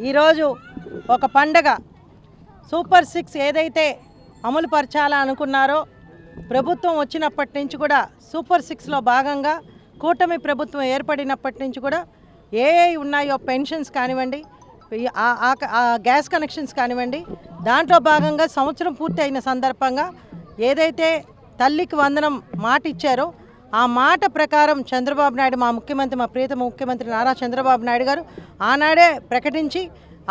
ఈరోజు ఒక పండగ. సూపర్ సిక్స్ ఏదైతే అమలు పరచాలా అనుకున్నారో ప్రభుత్వం వచ్చినప్పటి నుంచి కూడా సూపర్ సిక్స్లో భాగంగా కూటమి ప్రభుత్వం ఏర్పడినప్పటి నుంచి కూడా ఏ ఉన్నాయో పెన్షన్స్ కానివ్వండి ఆ- గ్యాస్ కనెక్షన్స్ కానివ్వండి దాంట్లో భాగంగా సంవత్సరం పూర్తి అయిన సందర్భంగా ఏదైతే తల్లికి వందనం మాట ఇచ్చారో ఆ మాట ప్రకారం చంద్రబాబు నాయుడు మా ముఖ్యమంత్రి మా ప్రియతమ ముఖ్యమంత్రి నారా చంద్రబాబు నాయుడు గారు ఆనాడే ప్రకటించి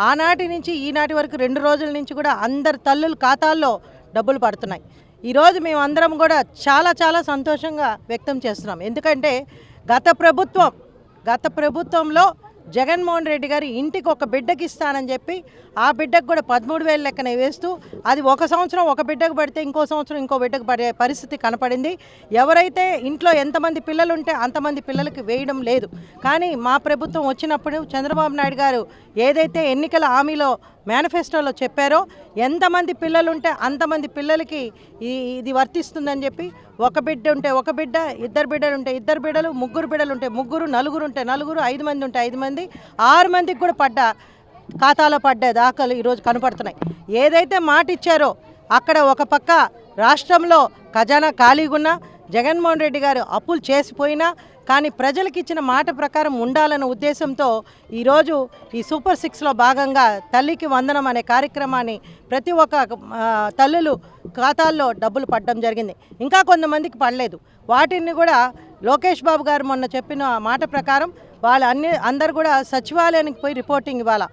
ఆనాటి నుంచి ఈనాటి వరకు రెండు రోజుల నుంచి కూడా అందరి తల్లుల ఖాతాల్లో డబ్బులు పడుతున్నాయి. ఈరోజు మేము అందరం కూడా చాలా చాలా సంతోషంగా వ్యక్తం చేస్తున్నాం. ఎందుకంటే గత ప్రభుత్వం గత ప్రభుత్వంలో జగన్మోహన్ రెడ్డి గారు ఇంటికి ఒక బిడ్డకి ఇస్తానని చెప్పి ఆ బిడ్డకు కూడా పదమూడు వేలు లెక్కన వేస్తూ అది ఒక సంవత్సరం ఒక బిడ్డకు పడితే ఇంకో సంవత్సరం ఇంకో బిడ్డకు పడే పరిస్థితి కనపడింది. ఎవరైతే ఇంట్లో ఎంతమంది పిల్లలు ఉంటే అంతమంది పిల్లలకి వేయడం లేదు. కానీ మా ప్రభుత్వం వచ్చినప్పుడు చంద్రబాబు నాయుడు గారు ఏదైతే ఎన్నికల హామీలో మేనిఫెస్టోలో చెప్పారో ఎంతమంది పిల్లలు ఉంటే అంతమంది పిల్లలకి ఈ ఇది వర్తిస్తుందని చెప్పి ఒక బిడ్డ ఉంటే ఒక బిడ్డ ఇద్దరు బిడ్డలు ఉంటే ఇద్దరు బిడ్డలు ముగ్గురు బిడ్డలు ఉంటే ముగ్గురు నలుగురు ఉంటే నలుగురు ఐదు మంది ఉంటే ఐదు మంది ఆరు మందికి కూడా పడ్డ ఖాతాలో పడ్డ దాఖలు ఈరోజు కనపడుతున్నాయి. ఏదైతే మాట ఇచ్చారో అక్కడ ఒక పక్క రాష్ట్రంలో ఖజానా ఖాళీగా ఉన్నా జగన్మోహన్ రెడ్డి గారు అప్పులు చేసిపోయినా కానీ ప్రజలకు ఇచ్చిన మాట ప్రకారం ఉండాలన్న ఉద్దేశంతో ఈరోజు ఈ సూపర్ సిక్స్లో భాగంగా తల్లికి వందనం అనే కార్యక్రమాన్ని ప్రతి ఒక్క తల్లులు ఖాతాల్లో డబ్బులు పడడం జరిగింది. ఇంకా కొంతమందికి పడలేదు. వాటిని కూడా లోకేష్ బాబు గారు మొన్న చెప్పిన మాట ప్రకారం వాళ్ళు అన్ని అందరు కూడా సచివాలయానికి పోయి రిపోర్టింగ్ ఇవ్వాలా.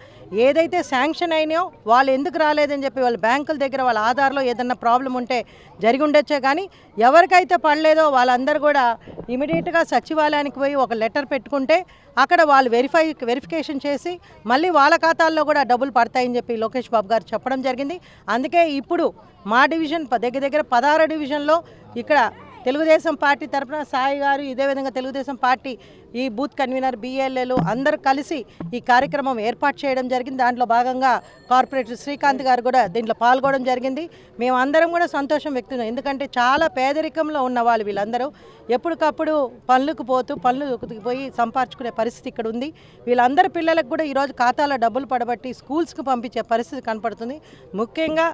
ఏదైతే శాంక్షన్ అయినాయో వాళ్ళు ఎందుకు రాలేదని చెప్పి వాళ్ళ బ్యాంకుల దగ్గర వాళ్ళ ఆధార్లో ఏదన్నా ప్రాబ్లం ఉంటే జరిగి ఉండొచ్చే కానీ ఎవరికైతే పడలేదో వాళ్ళందరూ కూడా ఇమీడియట్గా సచివాలయానికి పోయి ఒక లెటర్ పెట్టుకుంటే అక్కడ వాళ్ళు వెరిఫై వెరిఫికేషన్ చేసి మళ్ళీ వాళ్ళ ఖాతాల్లో కూడా డబ్బులు పడతాయని చెప్పి లోకేష్ బాబు గారు చెప్పడం జరిగింది. అందుకే ఇప్పుడు మా డివిజన్ దగ్గర దగ్గర పదహారు డివిజన్లో ఇక్కడ తెలుగుదేశం పార్టీ తరఫున సాయి గారు ఇదే విధంగా తెలుగుదేశం పార్టీ ఈ బూత్ కన్వీనర్ బిఎల్ఏలు అందరూ కలిసి ఈ కార్యక్రమం ఏర్పాటు చేయడం జరిగింది. దాంట్లో భాగంగా కార్పొరేటర్ శ్రీకాంత్ గారు కూడా దీంట్లో పాల్గొనడం జరిగింది. మేము అందరం కూడా సంతోషం వ్యక్తం ఎందుకంటే చాలా పేదరికంలో ఉన్న వాళ్ళు వీళ్ళందరూ ఎప్పటికప్పుడు పనులకు పోతూ పనులు పోయి సంపాదించుకునే పరిస్థితి ఇక్కడ ఉంది. వీళ్ళందరి పిల్లలకు కూడా ఈరోజు ఖాతాలో డబ్బులు పడబట్టి స్కూల్స్కి పంపించే పరిస్థితి కనపడుతుంది. ముఖ్యంగా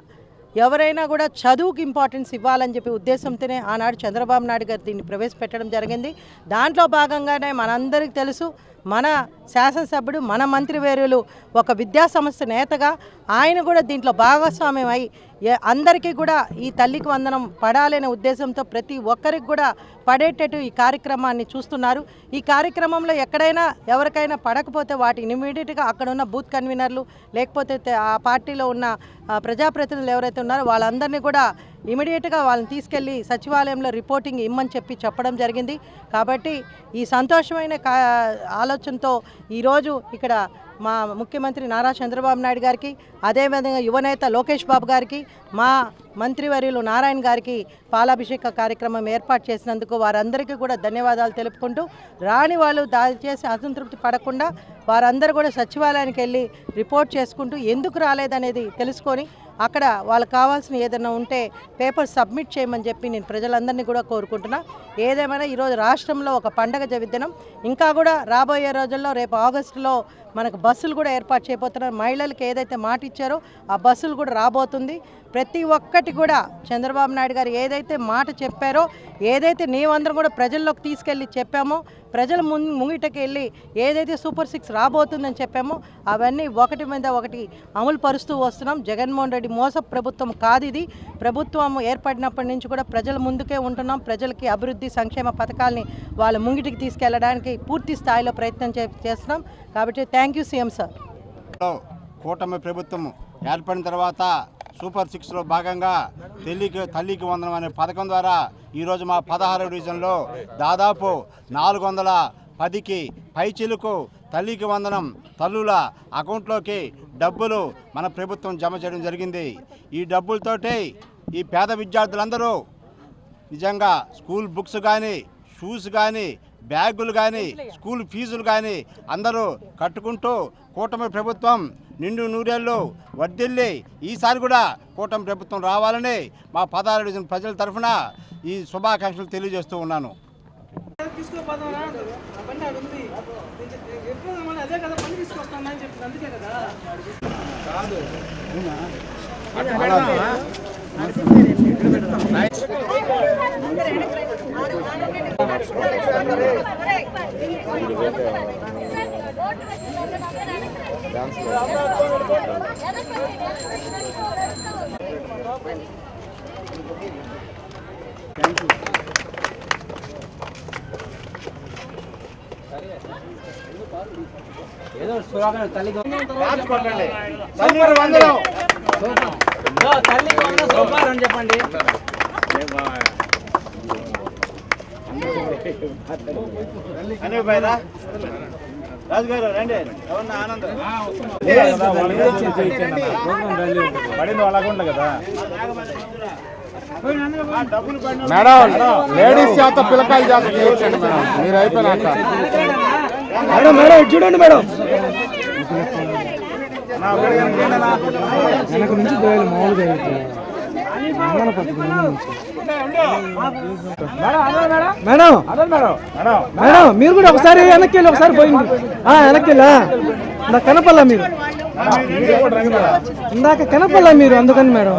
ఎవరైనా కూడా చదువుకి ఇంపార్టెన్స్ ఇవ్వాలని చెప్పి ఉద్దేశంతోనే ఆనాడు చంద్రబాబు నాయుడు గారు దీన్ని ప్రవేశపెట్టడం జరిగింది. దాంట్లో భాగంగానే మనందరికీ తెలుసు మన శాసనసభ్యుడు మన మంత్రివేరులు ఒక విద్యా సంస్థ నేతగా ఆయన కూడా దీంట్లో భాగస్వామ్యం అయి అందరికీ కూడా ఈ తల్లికి వందనం పడాలనే ఉద్దేశంతో ప్రతి ఒక్కరికి కూడా పడేటట్టు ఈ కార్యక్రమాన్ని చూస్తున్నారు. ఈ కార్యక్రమంలో ఎక్కడైనా ఎవరికైనా పడకపోతే వాటిని ఇమీడియట్గా అక్కడ ఉన్న బూత్ కన్వీనర్లు లేకపోతే ఆ పార్టీలో ఉన్న ప్రజాప్రతినిధులు ఎవరైతే ఉన్నారో వాళ్ళందరినీ కూడా ఇమీడియట్గా వాళ్ళని తీసుకెళ్ళి సచివాలయంలో రిపోర్టింగ్ ఇమ్మని చెప్పి చెప్పడం జరిగింది. కాబట్టి ఈ సంతోషమైన కా ఆలోచనతో ఈరోజు ఇక్కడ మా ముఖ్యమంత్రి నారా చంద్రబాబు నాయుడు గారికి అదేవిధంగా యువనేత లోకేష్ బాబు గారికి మా మంత్రివర్యులు నారాయణ గారికి పాలాభిషేక కార్యక్రమం ఏర్పాటు చేసినందుకు వారందరికీ కూడా ధన్యవాదాలు తెలుపుకుంటూ రాని వాళ్ళు దయచేసి అసంతృప్తి పడకుండా వారందరూ కూడా సచివాలయానికి వెళ్ళి రిపోర్ట్ చేసుకుంటూ ఎందుకు రాలేదనేది తెలుసుకొని అక్కడ వాళ్ళకి కావాల్సిన ఏదైనా ఉంటే పేపర్ సబ్మిట్ చేయమని చెప్పి నేను ప్రజలందరినీ కూడా కోరుకుంటున్నా. ఏదేమైనా ఈరోజు రాష్ట్రంలో ఒక పండగ జవిదినం ఇంకా కూడా రాబోయే రోజుల్లో రేపు ఆగస్టులో మనకు బస్సులు కూడా ఏర్పాటు చేయబోతున్నారు. మహిళలకు ఏదైతే మాట ఇచ్చారో ఆ బస్సులు కూడా రాబోతుంది. ప్రతి ఒక్కటి కూడా చంద్రబాబు నాయుడు గారు ఏదైతే మాట చెప్పారో ఏదైతే నీవందరం కూడా ప్రజల్లోకి తీసుకెళ్ళి చెప్పామో ప్రజల ముందు ముంగిటకి వెళ్ళి ఏదైతే సూపర్ సిక్స్ రాబోతుందని చెప్పామో అవన్నీ ఒకటి మీద ఒకటి అమలు పరుస్తూ వస్తున్నాం. జగన్మోహన్ రెడ్డి మోస ప్రభుత్వం కాదు ఇది. ప్రభుత్వం ఏర్పడినప్పటి నుంచి కూడా ప్రజల ముందుకే ఉంటున్నాం. ప్రజలకి అభివృద్ధి సంక్షేమ పథకాల్ని వాళ్ళ ముంగిటికి తీసుకెళ్ళడానికి పూర్తి స్థాయిలో ప్రయత్నం చే- చేస్తున్నాం. కాబట్టి థ్యాంక్ యూ సీఎం సార్. కూటమి ప్రభుత్వం ఏర్పడిన తర్వాత సూపర్ సిక్స్లో భాగంగా తల్లికి తల్లికి వందనం అనే పథకం ద్వారా ఈరోజు మా పదహారు డివిజన్లో దాదాపు నాలుగు వందల పదికి పైచిలుకు తల్లికి వందనం తల్లుల అకౌంట్లోకి డబ్బులు మన ప్రభుత్వం జమ చేయడం జరిగింది. ఈ డబ్బులతోటి ఈ పేద విద్యార్థులందరూ నిజంగా స్కూల్ బుక్స్ కానీ షూస్ కానీ బ్యాగులు కానీ స్కూల్ ఫీజులు కానీ అందరూ కట్టుకుంటూ కూటమి ప్రభుత్వం నిండు నూరేళ్ళు వర్దిల్లి ఈసారి కూడా కూటమి ప్రభుత్వం రావాలని మా పదహారు డివిజన్ ప్రజల తరఫున ఈ శుభాకాంక్షలు తెలియజేస్తూ ఉన్నాను. తీసుకోపోదాం రా ఆ బండి ఆడ ఉంది ఎప్పుడు సూపర్ చెప్పండి అని పోయిరా రాజుగారు రండి. ఎవరన్నా ఆనందం? పడింది అలాగుండ కదా. మేడం లేడీస్ చేత పిల్లకాయలు చేత చేయించండి మేడం. మీరు అయిపోయినాక. మేడం చూడండి మేడం. వెనక నుంచి మామూలుగా మేడం. మేడం మీరు కూడా ఒకసారి వెనక్కి వెళ్ళి ఒకసారి పోయింది ఆ, వెనక్కి వెళ్ళా ఇందాక కనపల్లా మీరు? ఇందాక కనపల్లా మీరు అందుకని మేడం?